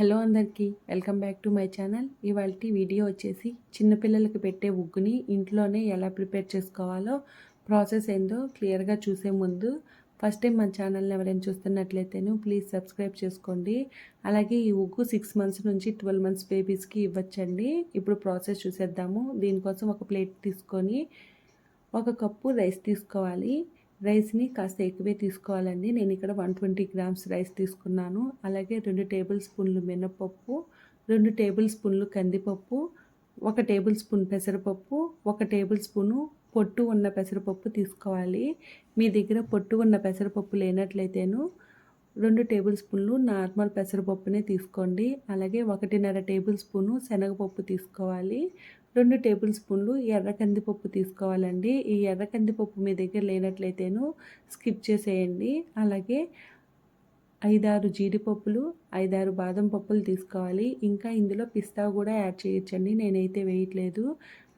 Hello అందరికీ welcome back to my channel. ఇవాళ video వచ్చేసి చిన్నపిల్లలకి పెట్టే ఉగ్గుని ఇంట్లోనే ఎలా ప్రిపేర్ చేసుకోవాలో ప్రాసెస్ ఏందో క్లియర్గా చూసే ముందు ఫస్ట్ టైం మన ఛానల్ని ఎవరైనా చూస్తున్నట్లయితేను ప్లీజ్ సబ్స్క్రైబ్ చేసుకోండి. అలాగే ఈ ఉగ్గు సిక్స్ మంత్స్ నుంచి ట్వెల్వ్ మంత్స్ బేబీస్కి ఇవ్వచ్చండి. ఇప్పుడు ప్రాసెస్ చూసేద్దాము. దీనికోసం ఒక ప్లేట్ తీసుకొని ఒక కప్పు రైస్ తీసుకోవాలి. రైస్ని కాస్త ఎక్కువే తీసుకోవాలండి. నేను ఇక్కడ వన్ ట్వంటీ గ్రామ్స్ రైస్ తీసుకున్నాను. అలాగే రెండు టేబుల్ స్పూన్లు మినపప్పు రెండు టేబుల్ స్పూన్లు కందిపప్పు ఒక టేబుల్ స్పూన్ పెసరపప్పు ఒక టేబుల్ స్పూను పొట్టు ఉన్న పెసరపప్పు తీసుకోవాలి. మీ దగ్గర పొట్టు ఉన్న పెసరపప్పు లేనట్లయితేను రెండు టేబుల్ స్పూన్లు నార్మల్ పెసరపప్పునే తీసుకోండి. అలాగే ఒకటిన్నర టేబుల్ స్పూను శనగపప్పు తీసుకోవాలి. రెండు టేబుల్ స్పూన్లు ఎర్ర కందిపప్పు తీసుకోవాలండి. ఈ ఎర్ర కందిపప్పు మీ దగ్గర లేనట్లయితేను స్కిప్ చేసేయండి. అలాగే ఐదారు జీడిపప్పులు ఐదారు బాదం పప్పులు తీసుకోవాలి. ఇంకా ఇందులో పిస్తా కూడా యాడ్ చేయొచ్చండి. నేనైతే వేయట్లేదు.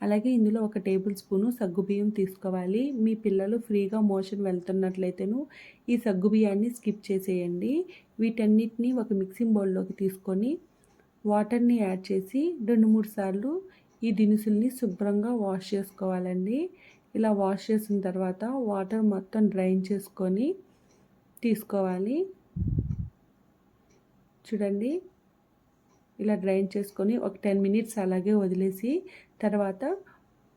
అలాగే ఇందులో ఒక టేబుల్ స్పూను సగ్గుబియ్యం తీసుకోవాలి. మీ పిల్లలు ఫ్రీగా మోషన్ వెళ్తున్నట్లయితేను ఈ సగ్గుబియ్యాన్ని స్కిప్ చేసేయండి. వీటన్నిటిని ఒక మిక్సింగ్ బౌల్లోకి తీసుకొని వాటర్ని యాడ్ చేసి రెండు మూడు సార్లు ఈ దినుసుల్ని శుభ్రంగా వాష్ చేసుకోవాలండి. ఇలా వాష్ చేసిన తర్వాత వాటర్ మొత్తం డ్రైన్ చేసుకొని తీసుకోవాలి. చూడండి. ఇలా డ్రైన్ చేసుకొని ఒక టెన్ మినిట్స్ అలాగే వదిలేసి తర్వాత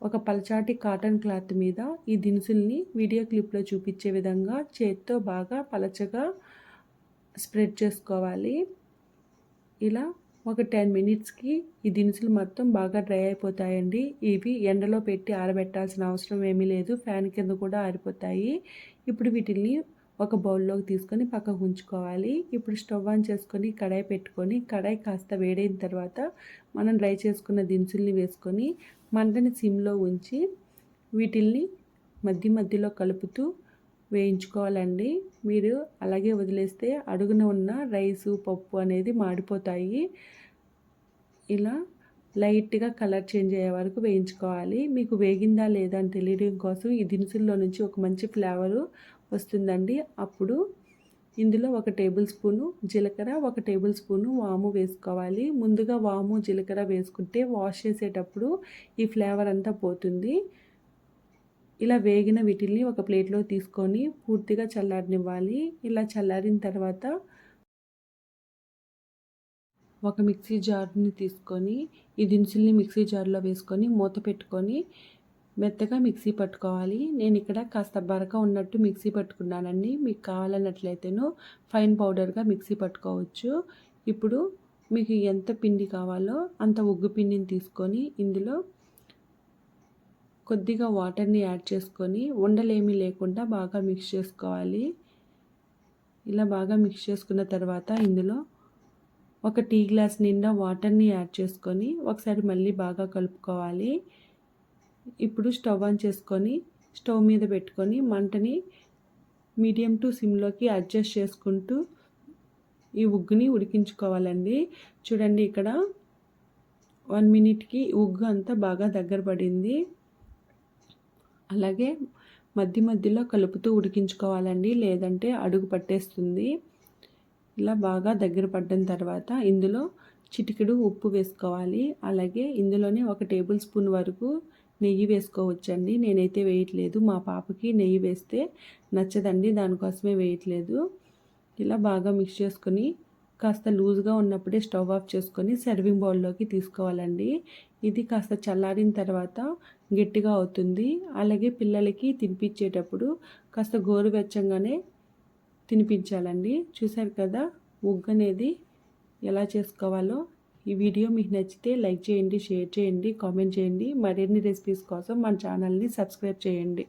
ఒక పలచాటి కాటన్ క్లాత్ మీద ఈ దినుసుల్ని వీడియో క్లిప్లో చూపించే విధంగా చేత్తో బాగా పలచగా స్ప్రెడ్ చేసుకోవాలి. ఇలా ఒక టెన్ మినిట్స్కి ఈ దినుసులు మొత్తం బాగా డ్రై అయిపోతాయండి. ఇవి ఎండలో పెట్టి ఆరబెట్టాల్సిన అవసరం ఏమీ లేదు. ఫ్యాన్ కింద కూడా ఆరిపోతాయి. ఇప్పుడు వీటిని ఒక బౌల్లోకి తీసుకొని పక్కకు ఉంచుకోవాలి. ఇప్పుడు స్టవ్ ఆన్ చేసుకొని కడాయి పెట్టుకొని కడాయి కాస్త వేడైన తర్వాత మనం డ్రై చేసుకున్న దినుసుల్ని వేసుకొని మంటని సిమ్లో ఉంచి వీటిల్ని మధ్య మధ్యలో కలుపుతూ వేయించుకోవాలండి. మీరు అలాగే వదిలేస్తే అడుగున ఉన్న రైసు పప్పు అనేది మాడిపోతాయి. ఇలా లైట్గా కలర్ చేంజ్ అయ్యే వరకు వేయించుకోవాలి. మీకు వేగిందా లేదా అని తెలియడం కోసం ఈ దినుసుల్లో నుంచి ఒక మంచి ఫ్లేవరు వస్తుందండి. అప్పుడు ఇందులో ఒక టేబుల్ స్పూను జీలకర్ర ఒక టేబుల్ స్పూను వాము వేసుకోవాలి. ముందుగా వాము జీలకర్ర వేసుకుంటే వాష్ చేసేటప్పుడు ఈ ఫ్లేవర్ అంతా పోతుంది. ఇలా వేగిన వీటిల్ని ఒక ప్లేట్లో తీసుకొని పూర్తిగా చల్లారనివ్వాలి. ఇలా చల్లారిన తర్వాత ఒక మిక్సీ జార్ని తీసుకొని ఈ దినుసుల్ని మిక్సీ జార్లో వేసుకొని మూత పెట్టుకొని మెత్తగా మిక్సీ పట్టుకోవాలి. నేను ఇక్కడ కాస్త బరక ఉన్నట్టు మిక్సీ పట్టుకున్నానండి. మీకు కావాలన్నట్లయితేను ఫైన్ పౌడర్గా మిక్సీ పట్టుకోవచ్చు. ఇప్పుడు మీకు ఎంత పిండి కావాలో అంత ఉగ్గు పిండిని తీసుకొని ఇందులో కొద్దిగా వాటర్ని యాడ్ చేసుకొని ఉండలేమీ లేకుండా బాగా మిక్స్ చేసుకోవాలి. ఇలా బాగా మిక్స్ చేసుకున్న తర్వాత ఇందులో ఒక టీ గ్లాస్ నిండా వాటర్ని యాడ్ చేసుకొని ఒకసారి మళ్ళీ బాగా కలుపుకోవాలి. ఇప్పుడు స్టవ్ ఆన్ చేసుకొని స్టవ్ మీద పెట్టుకొని మంటని మీడియం టు సిమ్లోకి అడ్జస్ట్ చేసుకుంటూ ఈ ఉగ్గుని ఉడికించుకోవాలండి. చూడండి ఇక్కడ వన్ మినిట్కి ఉగ్గు అంతా బాగా దగ్గర పడింది. అలాగే మధ్య మధ్యలో కలుపుతూ ఉడికించుకోవాలండి లేదంటే అడుగు పట్టేస్తుంది. ఇలా బాగా దగ్గర పడ్డిన తర్వాత ఇందులో చిటికెడు ఉప్పు వేసుకోవాలి. అలాగే ఇందులోనే ఒక టేబుల్ స్పూన్ వరకు నెయ్యి వేసుకోవచ్చండి. నేనైతే వేయట్లేదు. మా పాపకి నెయ్యి వేస్తే నచ్చదండి. దానికోసమే వేయట్లేదు. ఇలా బాగా మిక్స్ చేసుకొని కాస్త లూజ్గా ఉన్నప్పుడే స్టవ్ ఆఫ్ చేసుకొని సర్వింగ్ బౌల్లోకి తీసుకోవాలండి. ఇది కాస్త చల్లారిన తర్వాత గట్టిగా అవుతుంది. అలాగే పిల్లలకి తినిపించేటప్పుడు కాస్త గోరువెచ్చంగానే తినిపించాలండి. చూశారు కదా? ఉగ్గు అనేది ఎలా చేసుకోవాలో ఈ వీడియో మీకు నచ్చితే లైక్ చేయండి షేర్ చేయండి కామెంట్ చేయండి. మరిన్ని రెసిపీస్ కోసం మన ఛానల్ని సబ్స్క్రైబ్ చేయండి.